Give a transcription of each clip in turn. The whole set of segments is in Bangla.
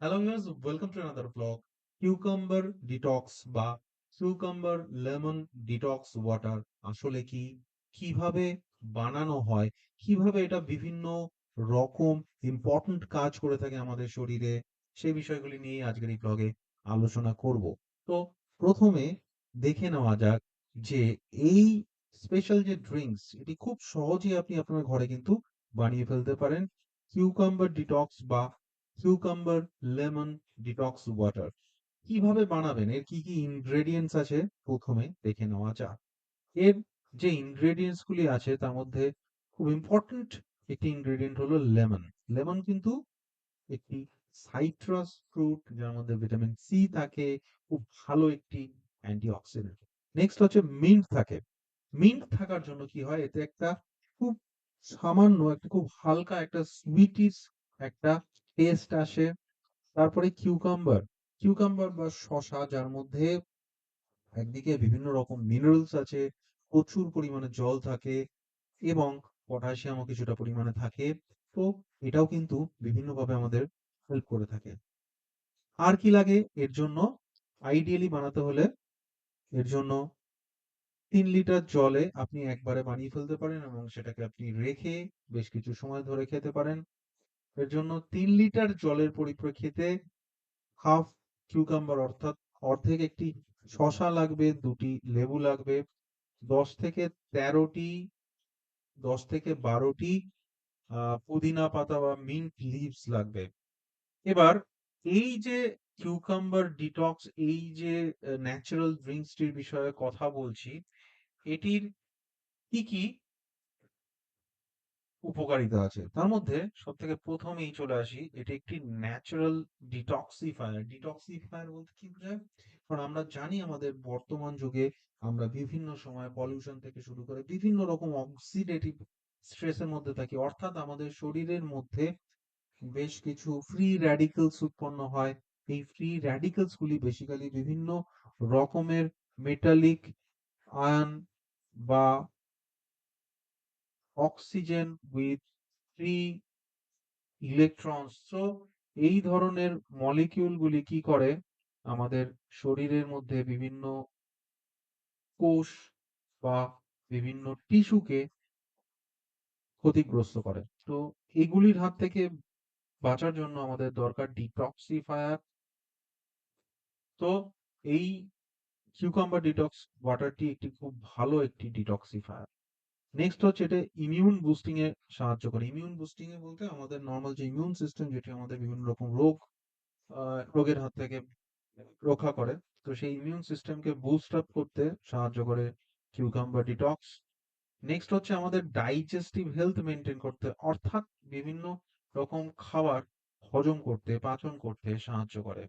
Hello viewers welcome to another blog cucumber detox বা কিউকাম্বার লেমন ডিটক্স ওয়াটার আসলে কি? কীভাবে বানানো হয়? কীভাবে এটা বিভিন্ন রকম ইম্পর্ট্যান্ট কাজ করে থাকে আমাদের শরীরে? সেই বিষয়গুলি নিয়ে আজকের এই ব্লগে আলোচনা করব। তো প্রথমে দেখে নেওয়া যাক যে এই স্পেশাল যে ড্রিঙ্কস এটি খুব সহজেই আপনি আপনার ঘরে কিন্তু বানিয়ে ফেলতে পারেন। কিউকাম্বার ডিটক্স বা কিউকাম্বার লেমন ডিটক্স ওয়াটার কীভাবে বানাবেন? এর কি কি ইনগ্রেডিয়েন্টস আছে? প্রথমে দেখে নেওয়া যাক। এর যে ইনগ্রেডিয়েন্টস গুলি আছে, তার মধ্যে খুব ইম্পর্ট্যান্ট একটি ইনগ্রেডিয়েন্ট হলো লেমন লেমন কিন্তু একটি সাইট্রাস ফ্রুট যার মধ্যে ভিটামিন সি থাকে, খুব ভালো একটি অ্যান্টিঅক্সিডেন্ট নেক্সট হচ্ছে মিন্ট থাকে। মিন্ট থাকার জন্য কি হয়? এতে একটা খুব সামান্য, একটা খুব হালকা, একটা সুইটিস একটা টেস্ট আসে। তারপরে কিউকাম্বার কিউকাম্বার বা শসা যার মধ্যে একদিকে বিভিন্ন রকম মিনারেলস আছে, প্রচুর পরিমাণে জল থাকে এবং পটাশিয়ামও কিছুটা পরিমাণে থাকে, তো এটাও কিন্তু বিভিন্নভাবে আমাদের হেল্প করে থাকে। আর কি লাগে? এর জন্য আইডিয়ালি বানাতে হলে এর জন্য তিন লিটার জলে আপনি একবারে বানিয়ে ফেলতে পারেন এবং সেটাকে আপনি রেখে বেশ কিছু সময় ধরে খেতে পারেন। এর জন্য তিন লিটার জলের পরিপ্রেক্ষিতে হাফ কিউকাম্বার অর্থাৎ অর্ধেক একটি শসা লাগবে, দুটি লেবু লাগবে, দশ থেকে তেরোটি, দশ থেকে বারোটি পুদিনা পাতা বা মিন্ট লিভস লাগবে। এবার এই যে কিউকাম্বার ডিটক্স এই যে ন্যাচারাল ড্রিঙ্কসটির বিষয়ে কথা বলছি, এটির কি কি উপকারিতা আছে। তার মধ্যে সব থেকে প্রথমেই চলে আসি, এটি একটি ন্যাচারাল ডিটক্সিফায়ার ডিটক্সিফায়ার বলতে কি বোঝায়? কারণ আমরা জানি আমাদের বর্তমান যুগে আমরা বিভিন্ন সময় পলিউশন থেকে শুরু করে বিভিন্ন রকম অক্সিডেটিভ স্ট্রেসের মধ্যে থাকি। অর্থাৎ আমাদের শরীরের মধ্যে বেশ কিছু ফ্রি র্যাডিক্যালস উৎপন্ন হয়। এই ফ্রি র্যাডিক্যালস গুলি বেসিক্যালি বিভিন্ন রকমের মেটালিক আয়ন বা অক্সিজেন উইথ থ্রি ইলেকট্রনস তো এই ধরনের মলিকিউল গুলি কি করে? আমাদের শরীরের মধ্যে বিভিন্ন কোষ বা বিভিন্ন টিস্যুকে ক্ষতিগ্রস্ত করে। তো এগুলির হাত থেকে বাঁচার জন্য আমাদের দরকার ডিটক্সিফায়ার তো এই কিউকাম্বার ডিটক্স ওয়াটারটি একটি খুব ভালো একটি ডিটক্সিফায়ার নেক্সট হচ্ছে এটা ইমিউন বুস্টিং এ সাহায্য করে। ইমিউন বুস্টিং এ বলতে আমাদের নর্মাল যে ইমিউন সিস্টেম যেটি আমাদের বিভিন্ন রকম রোগ রোগের হাত থেকে রক্ষা করে, তো সেই ইমিউন সিস্টেমকে বুস্ট আপ করতে সাহায্য করে কিউকাম্বার ডিটক্স নেক্সট হচ্ছে আমাদের ডাইজেস্টিভ হেলথ মেনটেন করতে, অর্থাৎ বিভিন্ন রকম খাবার হজম করতে, পাচন করতে সাহায্য করে।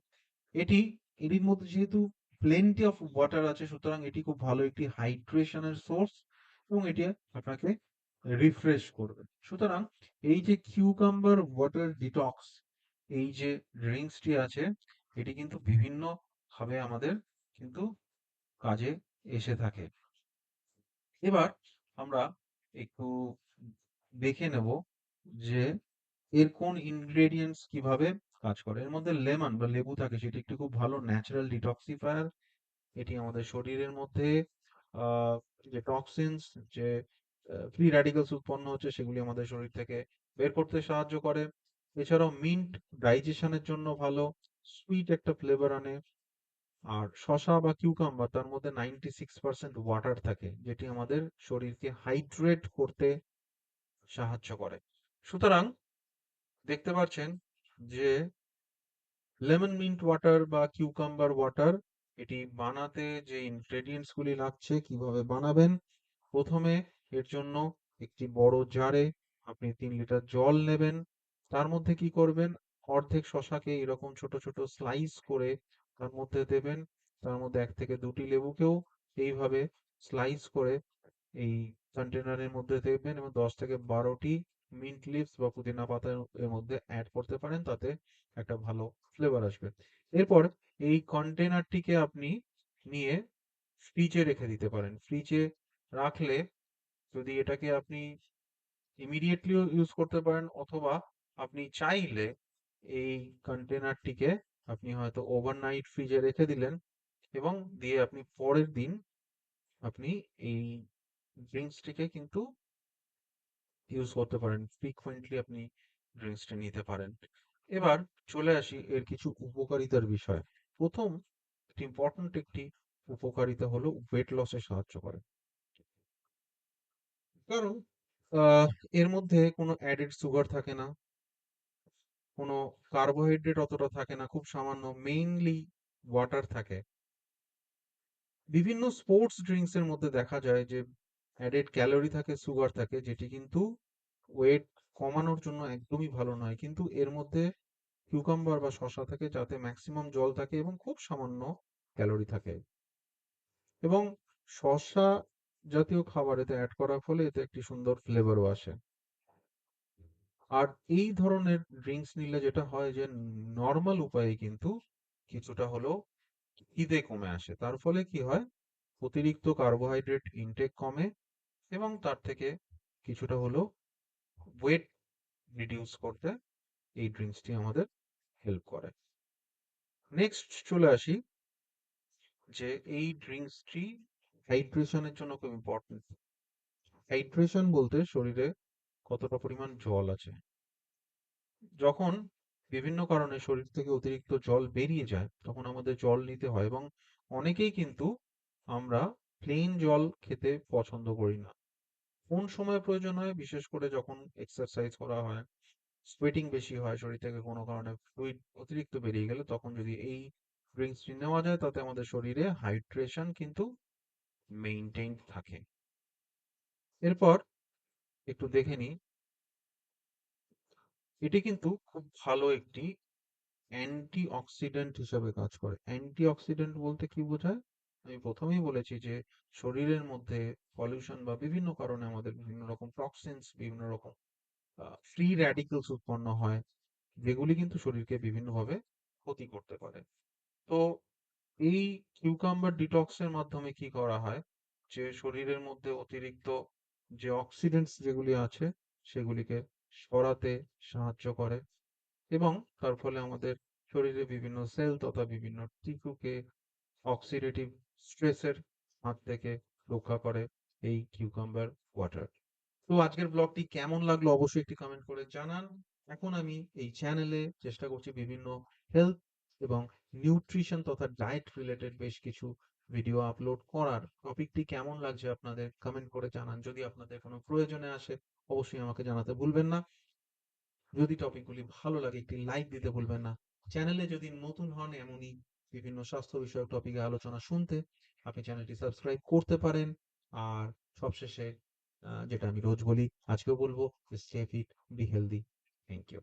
এটি, এটির মধ্যে যেহেতু প্লেন্টি অফ ওয়াটার আছে, সুতরাং এটি খুব ভালো একটি হাইড্রেশনের সোর্স এবং এটি আপনাকে রিফ্রেশ করবে। সুতরাং এই যে কিউকাম্বার ওয়াটার ডিটক্স এই যে ড্রিঙ্কসটি আছে, এটি কিন্তু বিভিন্ন ভাবে আমাদের কিন্তু কাজে এসে থাকে। এবার আমরা একটু দেখে নেব যে এর কোন ইনগ্রেডিয়েন্টস কীভাবে কাজ করে। এর মধ্যে লেমন বা লেবু থাকে, সেটি একটি খুব ভালো ন্যাচারাল ডিটক্সিফায়ার এটি আমাদের শরীরের মধ্যে যে টক্সিনস যে ফ্রি র্যাডিক্যালস উৎপন্ন হচ্ছে, সেগুলি আমাদের শরীর থেকে বের করতে সাহায্য করে। এছাড়াও মিন্ট ডাইজেশনের জন্য ভালো সুইট একটা ফ্লেভার আনে। আর শসা বা কিউকাম্বার তার মধ্যে নাইনটি সিক্স পার্সেন্ট ওয়াটার থাকে, যেটি আমাদের শরীরকে হাইড্রেট করতে সাহায্য করে। সুতরাং, দেখতে পাচ্ছেন যে লেমন মিন্ট ওয়াটার বা কিউকাম্বার ওয়াটার এটি বানাতে যে ইনগ্রেডিয়েন্টস গুলি লাগছে কীভাবে বানাবেন, প্রথমে এর জন্য একটি বড় জারে আপনি তিন লিটার জল নেবেন, তার মধ্যে কি করবেন, অর্ধেক শশাকে এরকম ছোট ছোট স্লাইস করে তার মধ্যে দেবেন, তার মধ্যে এক থেকে দুটি লেবুকেও এইভাবে স্লাইস করে এই কন্টেনারের মধ্যে দেবেন এবং দশ থেকে বারোটি মিন্ট লিভস বা পুদিনা পাতা এর মধ্যে অ্যাড করতে পারেন, তাতে একটা ভালো ফ্লেভার আসবে। এরপর এই কন্টেনারটিকে আপনি নিয়ে ফ্রিজে রেখে দিতে পারেন। ফ্রিজে রাখলে যদি এটাকে আপনি ইমিডিয়েটলিও ইউজ করতে পারেন, অথবা আপনি চাইলে এই কন্টেনারটিকে আপনি হয়তো ওভারনাইট ফ্রিজে রেখে দিলেন এবং দিয়ে আপনি পরের দিন আপনি এই ড্রিঙ্কসটিকে কিন্তু ইউজ করতে পারেন ফ্রিকুয়েন্টলি আপনি ড্রিঙ্কসটা নিতে পারেন। এবার চলে আসি এর কিছু উপকারিতার বিষয়। প্রথম, একটি ইম্পর্ট্যান্ট একটি উপকারিতা হলো ওয়েট লসে সাহায্য করে। কারণ এর মধ্যে কোনো অ্যাডেড সুগার থাকে না, কোনো কার্বোহাইড্রেট অতটা থাকে না, খুব সামান্য মেইনলি ওয়াটার থাকে। বিভিন্ন স্পোর্টস ড্রিঙ্কস এর মধ্যে দেখা যায় যে অ্যাডেড ক্যালোরি থাকে সুগার থাকে, যেটি কিন্তু ওয়েট কমানোর জন্য একদমই ভালো নয়। কিন্তু এর মধ্যে কিউকাম্বার বা শসা থাকে, যাতে ম্যাক্সিমাম জল থাকে এবং খুব সামান্য ক্যালোরি থাকে। এবং শসা জাতীয় খাবার এতে অ্যাড করার ফলে এতে একটি সুন্দর ফ্লেভারও আসে। আর এই ধরনের ড্রিঙ্কস নিলে যেটা হয় যে নর্মাল উপায়ে কিন্তু কিছুটা হলেও খিদে কমে আসে। তার ফলে কি হয়? অতিরিক্ত কার্বোহাইড্রেট ইনটেক কমে এবং তার থেকে কিছুটা হলেও ওয়েট রিডিউস করতে এই ড্রিঙ্কসটি আমাদের হেল্প করে। নেক্সট চলে আসি যে এই ড্রিঙ্কসটি হাইড্রেশনের জন্য খুব ইম্পর্টেন্ট হাইড্রেশন বলতে শরীরে কতটা পরিমাণ জল আছে। যখন বিভিন্ন কারণে শরীর থেকে অতিরিক্ত জল বেরিয়ে যায়, তখন আমাদের জল নিতে হয় এবং অনেকেই কিন্তু আমরা প্লেন জল খেতে পছন্দ করি না। কোন সময় প্রয়োজন হয়? বিশেষ করে যখন এক্সারসাইজ করা হয় সোয়েটিং বেশি হয়, শরীর থেকে কোনো কারণে ফ্লুইড অতিরিক্ত বেরিয়ে গেলে তখন যদি এই ড্রিঙ্কসটি নেওয়া যায়, তাতে আমাদের শরীরে হাইড্রেশন কিন্তু মেইনটেইন থাকে। এরপর একটু দেখে নিই। এটি কিন্তু খুব ভালো একটি অ্যান্টি অক্সিডেন্ট হিসেবে কাজ করে। অ্যান্টি অক্সিডেন্ট বলতে কি বোঝায়? আমি প্রথমেই বলেছি যে, শরীরের মধ্যে পলিউশন বা বিভিন্ন কারণে আমাদের বিভিন্ন রকম টক্সিনস বিভিন্ন রকম ফ্রি র্যাডিক্যালস উৎপন্ন হয়, যেগুলি কিন্তু শরীরকে বিভিন্নভাবে ক্ষতি করতে পারে। তো এই কিউকাম্বার ডিটক্সের মাধ্যমে কি করা হয়? যে, শরীরের মধ্যে অতিরিক্ত যে অক্সিডেন্টস যেগুলি আছে, সেগুলিকে সরাতে সাহায্য করে এবং তার ফলে আমাদের শরীরে বিভিন্ন সেল তথা বিভিন্ন টিস্যুকে অক্সিডেটিভ স্ট্রেসের হাত থেকে রক্ষা করে এই কিউকাম্বার ওয়াটার তো আজকের ব্লগটি কেমন লাগল অবশ্যই একটি কমেন্ট করে জানান। এখন আমি এই চ্যানেলে চেষ্টা করছি বিভিন্ন হেলথ এবং নিউট্রিশন তথা ডায়েট রিলেটেড বেশ কিছু ভিডিও আপলোড করার। টপিকটি কেমন লাগছে আপনাদের কমেন্ট করে জানান। যদি আপনাদের কোনো প্রয়োজনে আসে, অবশ্যই আমাকে জানাতে ভুলবেন না। যদি টপিকগুলি ভালো লাগে, একটি লাইক দিতে ভুলবেন না। চ্যানেলে যদি নতুন হন, এমনই বিভিন্ন স্বাস্থ্য বিষয়ক টপিকে আলোচনা শুনতে আপনি চ্যানেলটি সাবস্ক্রাইব করতে পারেন। আর সবশেষে যেটা আমি রোজ বলি, আজকেও বলব stay fit be healthy thank you